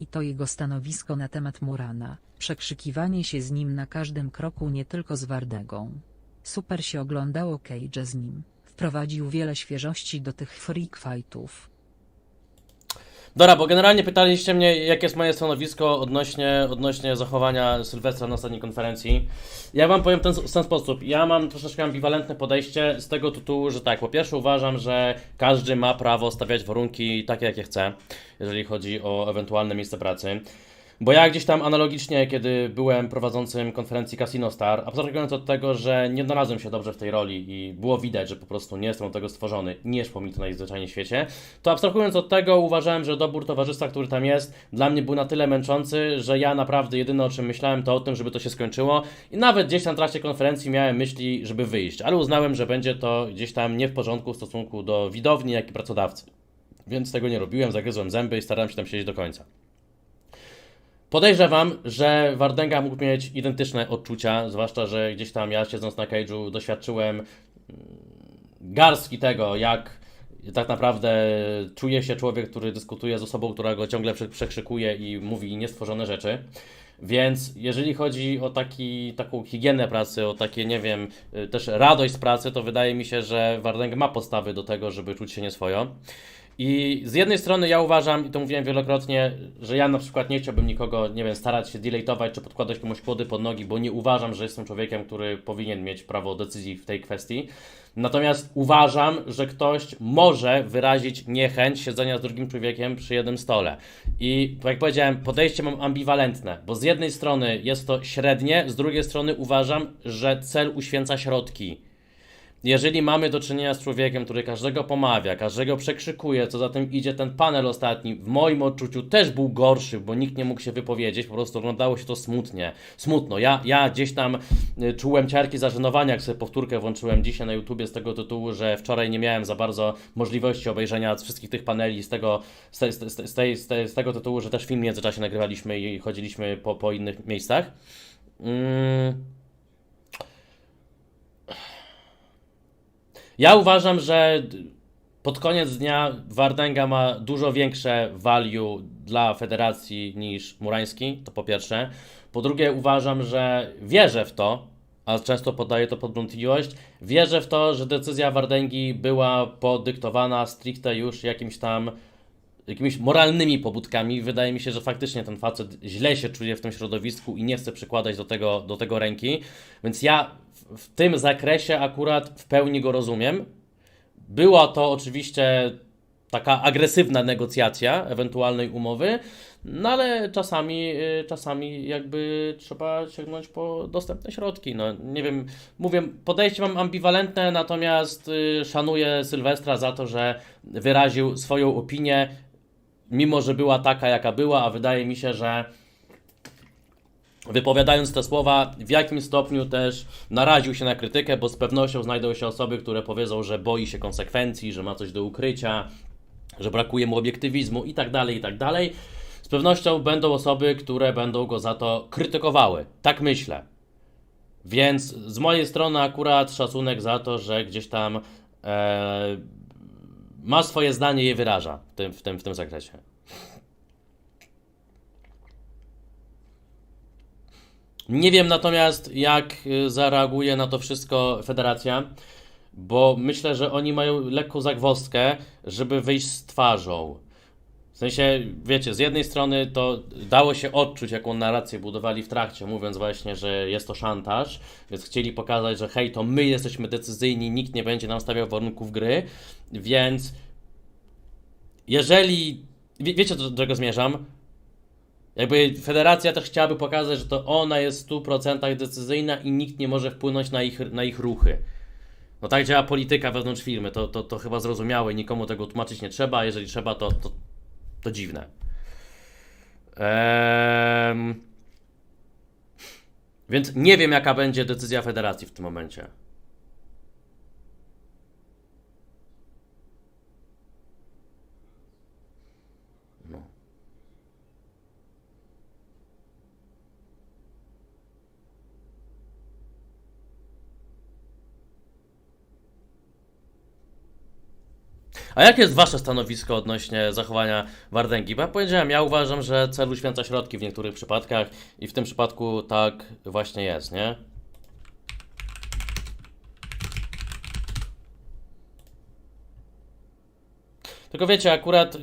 I to jego stanowisko na temat Murana, przekrzykiwanie się z nim na każdym kroku nie tylko z Wardegą. Super się oglądało Cage z nim, wprowadził wiele świeżości do tych freak fightów. Dobra, bo generalnie pytaliście mnie, jakie jest moje stanowisko odnośnie, odnośnie zachowania Sylwestra na ostatniej konferencji. Ja wam powiem w ten, w ten sposób. Ja mam troszeczkę ambiwalentne podejście z tego tytułu, że tak, po pierwsze uważam, że każdy ma prawo stawiać warunki takie, jakie chce, jeżeli chodzi o ewentualne miejsce pracy. Bo ja gdzieś tam analogicznie, kiedy byłem prowadzącym konferencji Casino Star, abstrahując od tego, że nie odnalazłem się dobrze w tej roli i było widać, że po prostu nie jestem do tego stworzony, nie szło mi to najzwyczajniej w świecie, to abstrahując od tego uważałem, że dobór towarzystwa, który tam jest, dla mnie był na tyle męczący, że ja naprawdę jedyne o czym myślałem to o tym, żeby to się skończyło i nawet gdzieś tam w trakcie konferencji miałem myśli, żeby wyjść, ale uznałem, że będzie to gdzieś tam nie w porządku w stosunku do widowni, jak i pracodawcy. Więc tego nie robiłem, zagryzłem zęby i starałem się tam siedzieć do końca. Podejrzewam, że Wardęga mógł mieć identyczne odczucia, zwłaszcza, że gdzieś tam ja siedząc na cage'u doświadczyłem mm, garstki tego, jak tak naprawdę czuje się człowiek, który dyskutuje z osobą, która go ciągle prze- przekrzykuje i mówi niestworzone rzeczy. Więc jeżeli chodzi o taki, taką higienę pracy, o takie, nie wiem, y, też radość z pracy, to wydaje mi się, że Wardęga ma podstawy do tego, żeby czuć się nieswojo. I z jednej strony ja uważam, i to mówiłem wielokrotnie, że ja na przykład nie chciałbym nikogo, nie wiem, starać się deletować czy podkładać komuś kłody pod nogi, bo nie uważam, że jestem człowiekiem, który powinien mieć prawo decyzji w tej kwestii. Natomiast uważam, że ktoś może wyrazić niechęć siedzenia z drugim człowiekiem przy jednym stole. I tak jak powiedziałem, podejście mam ambiwalentne, bo z jednej strony jest to średnie, z drugiej strony uważam, że cel uświęca środki. Jeżeli mamy do czynienia z człowiekiem, który każdego pomawia, każdego przekrzykuje, co za tym idzie ten panel ostatni, w moim odczuciu też był gorszy, bo nikt nie mógł się wypowiedzieć, po prostu oglądało się to smutnie. Smutno. Ja, ja gdzieś tam y, czułem ciarki zażenowania, jak sobie powtórkę włączyłem dzisiaj na YouTubie z tego tytułu, że wczoraj nie miałem za bardzo możliwości obejrzenia wszystkich tych paneli z tego, z, te, z, tej, z, te, z tego tytułu, że też film w międzyczasie nagrywaliśmy i chodziliśmy po, po innych miejscach. Mm. Ja uważam, że pod koniec dnia Wardęga ma dużo większe value dla federacji niż Murański, to po pierwsze. Po drugie uważam, że wierzę w to, a często podaję to pod wątpliwość, wierzę w to, że decyzja Wardęgi była podyktowana stricte już jakimś tam jakimiś moralnymi pobudkami. Wydaje mi się, że faktycznie ten facet źle się czuje w tym środowisku i nie chce przykładać do tego, do tego ręki. Więc ja w, tym zakresie akurat w pełni go rozumiem. Była to oczywiście taka agresywna negocjacja ewentualnej umowy, no ale czasami, y, czasami jakby trzeba sięgnąć po dostępne środki. No nie wiem, mówię, podejście mam ambiwalentne, natomiast y, szanuję Sylwestra za to, że wyraził swoją opinię, mimo że była taka, jaka była, a wydaje mi się, że wypowiadając te słowa, w jakim stopniu też naraził się na krytykę, bo z pewnością znajdą się osoby, które powiedzą, że boi się konsekwencji, że ma coś do ukrycia, że brakuje mu obiektywizmu i tak dalej, i tak dalej. Z pewnością będą osoby, które będą go za to krytykowały. Tak myślę. Więc z mojej strony akurat szacunek za to, że gdzieś tam e, ma swoje zdanie i je wyraża w tym, w tym, w tym zakresie. Nie wiem natomiast, jak y, zareaguje na to wszystko federacja, bo myślę, że oni mają lekką zagwozdkę, żeby wyjść z twarzą. W sensie, wiecie, z jednej strony to dało się odczuć, jaką narrację budowali w trakcie, mówiąc właśnie, że jest to szantaż, więc chcieli pokazać, że hej, to my jesteśmy decyzyjni, nikt nie będzie nam stawiał warunków gry, więc jeżeli, wie, wiecie do, do czego zmierzam, jakby federacja też chciałaby pokazać, że to ona jest w 100% decyzyjna i nikt nie może wpłynąć na ich, na ich ruchy. No tak działa polityka wewnątrz firmy, to, to, to chyba zrozumiałe nikomu tego tłumaczyć nie trzeba, a jeżeli trzeba, to, to, to dziwne. Więc nie wiem, jaka będzie decyzja federacji w tym momencie. A jakie jest wasze stanowisko odnośnie zachowania Wardęgi? Bo ja powiedziałem, ja uważam, że cel uświęca środki w niektórych przypadkach i w tym przypadku tak właśnie jest, nie? Tylko wiecie, akurat...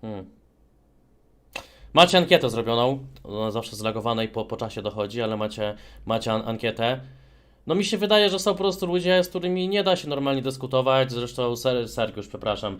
Hmm. Macie ankietę zrobioną, ona zawsze zlagowana i po, po czasie dochodzi, ale macie, macie an ankietę. No mi się wydaje, że są po prostu ludzie, z którymi nie da się normalnie dyskutować. Zresztą Ser Sergiusz, przepraszam,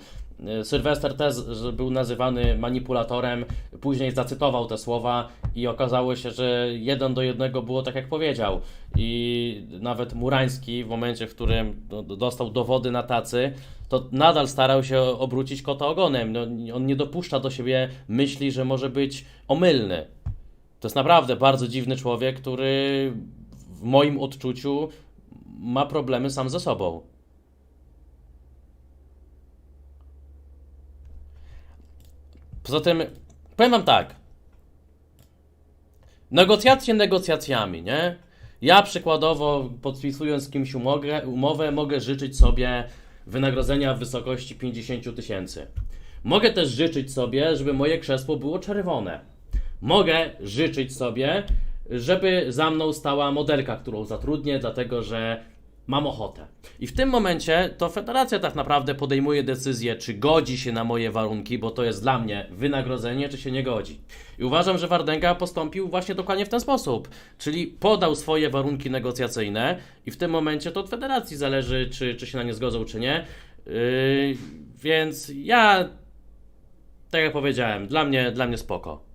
y, Sylwester też był nazywany manipulatorem, później zacytował te słowa i okazało się, że jeden do jednego było tak jak powiedział. I nawet Murański w momencie, w którym do- dostał dowody na tacy, to nadal starał się obrócić kota ogonem. No, on nie dopuszcza do siebie myśli, że może być omylny. To jest naprawdę bardzo dziwny człowiek, który moim odczuciu ma problemy sam ze sobą. Poza tym, powiem wam tak. Negocjacje negocjacjami, nie? Ja przykładowo, podpisując z kimś umowę, umowę, mogę życzyć sobie wynagrodzenia w wysokości 50 tysięcy. Mogę też życzyć sobie, żeby moje krzesło było czerwone. Mogę życzyć sobie, żeby za mną stała modelka, którą zatrudnię, dlatego że mam ochotę. I w tym momencie to federacja tak naprawdę podejmuje decyzję, czy godzi się na moje warunki, bo to jest dla mnie wynagrodzenie, czy się nie godzi. I uważam, że Wardęga postąpił właśnie dokładnie w ten sposób. Czyli podał swoje warunki negocjacyjne i w tym momencie to od federacji zależy, czy, czy się na nie zgodzą, czy nie. Yy, więc ja, tak jak powiedziałem, dla mnie, dla mnie spoko.